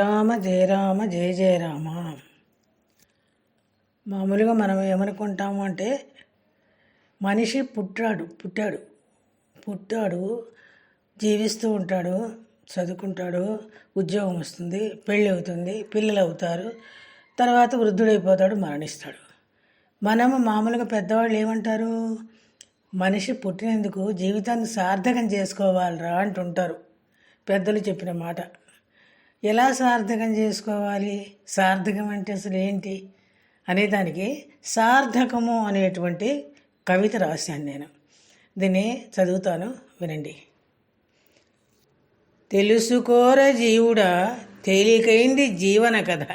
రామ జయ రామ జయ జయ రామ. మామూలుగా మనం ఏమనుకుంటాము అంటే మనిషి పుట్టాడు పుట్టాడు పుట్టాడు జీవిస్తూ ఉంటాడు చదువుకుంటాడు ఉద్యోగం వస్తుంది పెళ్ళి అవుతుంది పిల్లలు అవుతారు తర్వాత వృద్ధుడైపోతాడు మరణిస్తాడు. మనము మామూలుగా పెద్దవాళ్ళు ఏమంటారు? మనిషి పుట్టినందుకు జీవితాన్ని సార్థకం చేసుకోవాలిరా అంటుంటారు. పెద్దలు చెప్పిన మాట. ఎలా సార్థకం చేసుకోవాలి? సార్థకం అంటే అసలు ఏంటి? అనేదానికి సార్థకము అనేటువంటి కవిత రాశాను నేను దీన్ని చదువుతాను వినండి. తెలుసుకోర జీవుడా తేలికైంది జీవన కథ.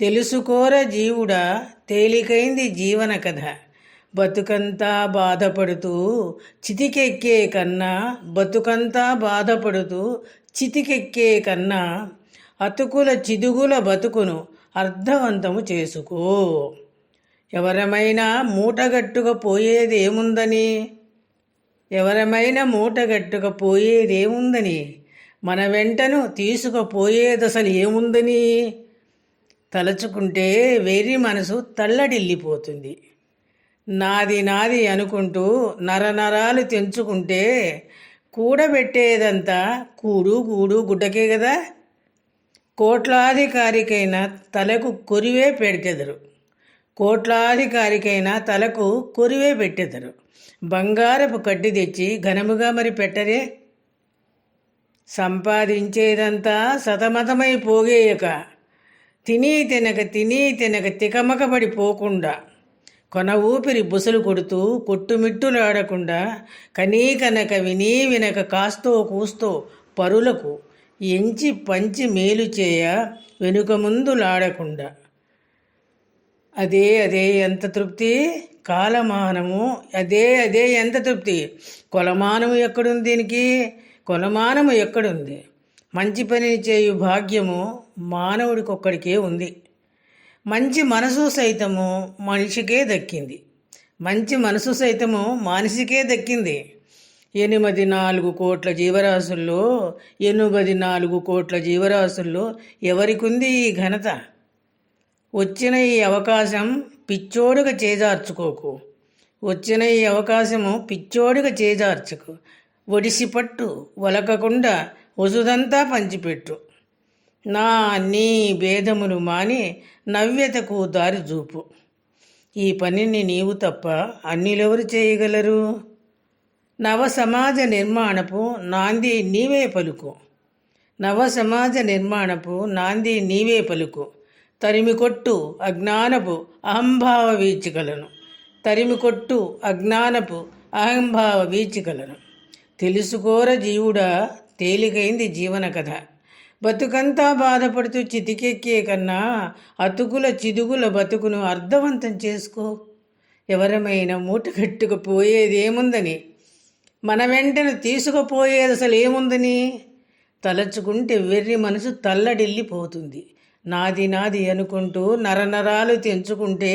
తెలుసుకోర జీవుడా తేలికైంది జీవన కథ. బతుకంతా బాధపడుతూ చితికెక్కే కన్నా బతుకంతా బాధపడుతూ చితికెక్కే కన్నా అతుకుల చిదుగుల బతుకును అర్థవంతము చేసుకో. ఎవరమైనా మూటగట్టుకపోయేదేముందని ఎవరమైనా మూటగట్టుకపోయేదేముందని మన వెంటను తీసుకుపోయేదసలు ఏముందని? తలుచుకుంటే వెర్రి మనసు తల్లడిల్లిపోతుంది. నాది నాది అనుకుంటూ నరనరాలు తెంచుకుంటే కూడబెట్టేదంతా కూడు గూడు గుడ్డకే కదా కోట్లాధికారికైన తలకు కొరివే పెడతెదరు. కోట్లాధికారికైనా తలకు కొరివే పెట్టెదరు. బంగారపు కడ్డి తెచ్చి ఘనముగా మరి పెట్టరే? సంపాదించేదంతా సతమతమై పోగేయక. తిని తినక తిని తినక తికమకబడి పోకుండా కొన ఊపిరి బుసలు కొడుతూ కొట్టుమిట్టులాడకుండా కనీకనక వినీ వినక కాస్తో కూస్తో పరులకు ఎంచి పంచి మేలు చేయ వెనుక ముందులాడకుండా అదే అదే ఎంత తృప్తి? కాలమానము. అదే అదే ఎంత తృప్తి? కొలమానము ఎక్కడుంది దీనికి? కొలమానము ఎక్కడుంది? మంచి పని చేయు భాగ్యము మానవుడికొక్కడికే ఉంది. మంచి మనసు సైతము మనిషికే దక్కింది. మంచి మనసు సైతము మనిషికే దక్కింది. ఎనిమిది నాలుగు కోట్ల జీవరాశుల్లో ఎనిమిది నాలుగు కోట్ల జీవరాశుల్లో ఎవరికుంది ఈ ఘనత? వచ్చిన ఈ అవకాశం పిచ్చోడుగా చేజార్చుకోకు. వచ్చిన ఈ అవకాశము పిచ్చోడుగా చేజార్చుకు. ఒడిసి పట్టు వలకకుండా వసుదంతా పంచిపెట్టు. నా నీ భేదమును మాని నవ్యతకు దారి చూపు. ఈ పనిని నీవు తప్ప అన్నిలెవరు చేయగలరు? నవ సమాజ నిర్మాణపు నాంది నీవే పలుకు. నవ సమాజ నిర్మాణపు నాంది నీవే పలుకు. తరిమి కొట్టు అజ్ఞానపు అహంభావ వీచికలను. తరిమి కొట్టు అజ్ఞానపు అహంభావ వీచికలను. తెలుసుకోర జీవుడా తేలికైంది జీవన కథ బతుకంతా బాధపడుతూ చితికెక్కే కన్నా అతుకుల చిదుగుల బతుకును అర్థవంతం చేసుకో. ఎవరమైనా మూటగట్టుకుపోయేది ఏముందని మన వెంటనే తీసుకుపోయేది అసలు ఏముందని తలచుకుంటే వెర్రి మనసు తల్లడిల్లిపోతుంది. నాది నాది అనుకుంటూ నరనరాలు తెంచుకుంటే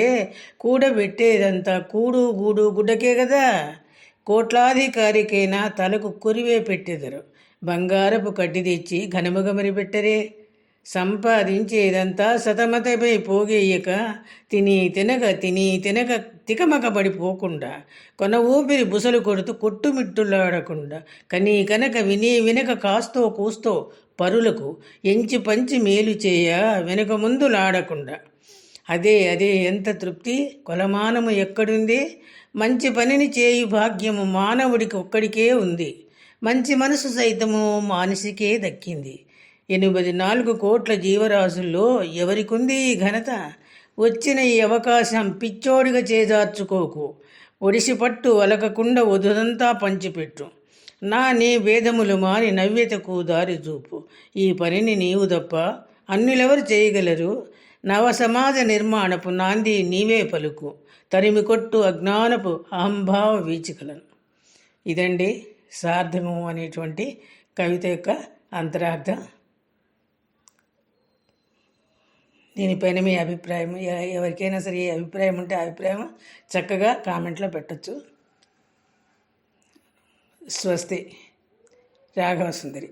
కూడబెట్టేదంతా కూడు గూడు గుడ్డకే కదా కోట్లాధికారికైనా తలకు కొరివే పెట్టెదరు. బంగారపు కడ్డి తెచ్చి ఘనముగమరి పెట్టరే. సంపాదించేదంతా సతమతపై పోగేయక తిని తినక తిని తినక తికమకబడిపోకుండా కొన ఊపిరి బుసలు కొడుతూ కొట్టుమిట్టులాడకుండా కనీ కనక విని వినక కాస్తో కూస్తో పరులకు ఎంచి పంచి మేలు చేయ వెనుక ముందులాడకుండా. అదే అదే ఎంత తృప్తి! కొలమానము ఎక్కడుంది? మంచి పనిని చేయు భాగ్యము మానవుడికి ఒక్కడికే ఉంది. మంచి మనసు సైతము మానసికే దక్కింది. ఎనిమిది నాలుగు కోట్ల జీవరాశుల్లో ఎవరికుంది ఈ ఘనత? వచ్చిన ఈ అవకాశం పిచ్చోడిగా చేజార్చుకోకు. ఒడిసి పట్టు అలకకుండా వదుదంతా పంచిపెట్టు. నా నీ భేదములు మాని నవ్యతకు దారి చూపు. ఈ పనిని నీవు తప్ప అన్నిలెవరు చేయగలరు? నవ సమాజ నిర్మాణపు నాంది నీవే పలుకు. తరిమి కొట్టు అజ్ఞానపు అహంభావ వీచికలను ఇదండి సార్థము అనేటువంటి కవిత యొక్క అంతరార్థం. దీనిపైన మీ అభిప్రాయం ఎవరికైనా సరే ఏ అభిప్రాయం ఉంటే అభిప్రాయం చక్కగా కామెంట్లో పెట్టచ్చు. స్వస్తి. రాఘవ సుందరి.